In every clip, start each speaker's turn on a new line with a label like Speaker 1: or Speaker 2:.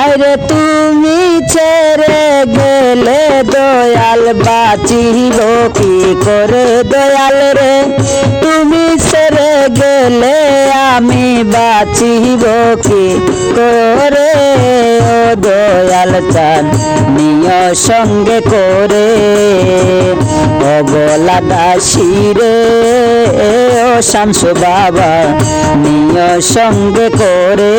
Speaker 1: হায়রে তুমি ছেড়ে গেলে দয়াল বাঁচিব কি করে? দয়াল রে তুমি ছেড়ে গেলে আমি বাঁচিব কি করে? ও দয়াল চান নিয় সঙ্গে করে। অবলা দাসী রে, ও শামসু বাবা, নিয় সঙ্গে করে।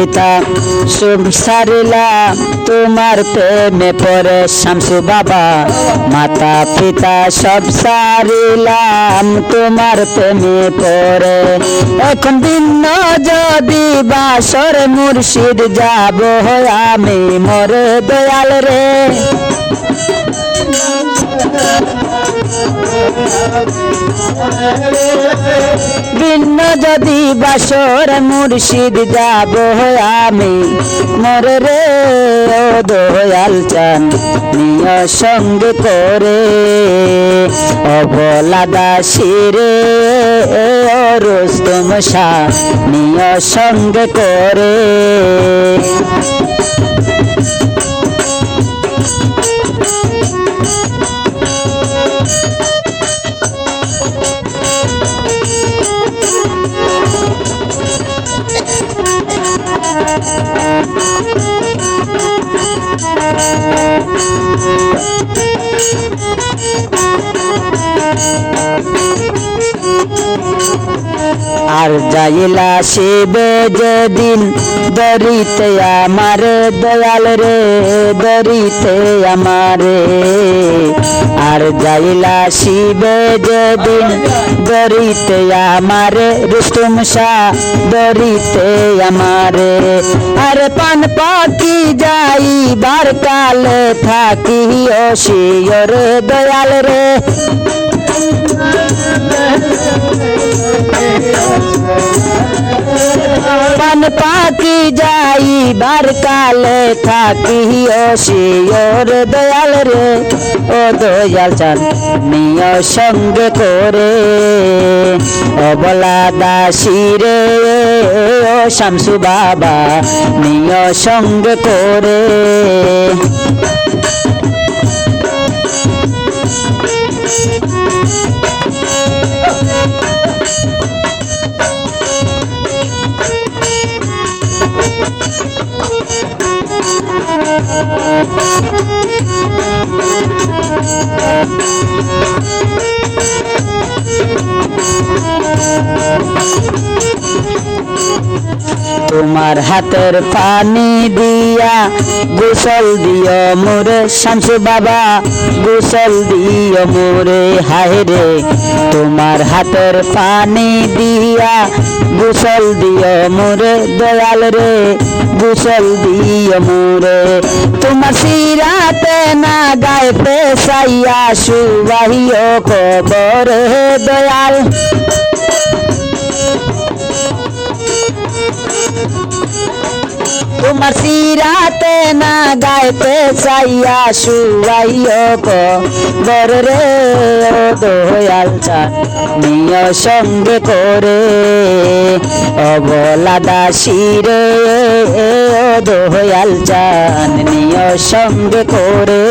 Speaker 1: পিতা সব সারিলাম তোমার প্রেমে পরে শামসু বাবা। মাতা, পিতা, সব সারিলাম, তোমার প্রেমে পরে এখন ভিন্ন যদি বাসর মুর্শিদ যাব আমি মরে দয়াল রে। ভিন্ন যদি বাসর মুর্শিদ যাব আমি, মোর রে ও দয়াল চান, নিয় সঙ্গে করে। অবলা দাসী রে রোস্তম শাহ নিয় সঙ্গে করে। Thank you. আর যাইলা শিবে যেদিন দরিতে আমার দয়াল রে, দরিতে আমারে। আর যাইলা শিবে যেদিন দরিতে আমারে রুস্তুম শাহ দরিতে আমারে। আর পান পাকি যাইবার কালে থাকি ও শিয়র দয়াল রে। পান পাকি যাইবার কালে থাকি ও শিওর দয়াল রে, ও দয়াল চান নিয় সঙ্গে করে। অবলা দাসী রে, ও শামসু বাবা নিয় সঙ্গে করে। Thank you. তোমার হাতের পানি দিয়া গোসল দিও মোরে শামসু বাবা, গোসল দিও মোরে, হায় রে। তোমার হাতের পানি দিয়া গোসল দিও মোরে, দয়াল রে। গোসল দিও মোরে। তোমার সিরাতে না গায়ে পেশাইয়া সুবাহিও কবর দয়াল। তোমার সিরাতে না গাইতে চাইয়া শুয়াইও কো বর রে দয়াল নিয় সঙ্গে করে। অবলা দাসী রে দয়াল চান নিয় সঙ্গে করে।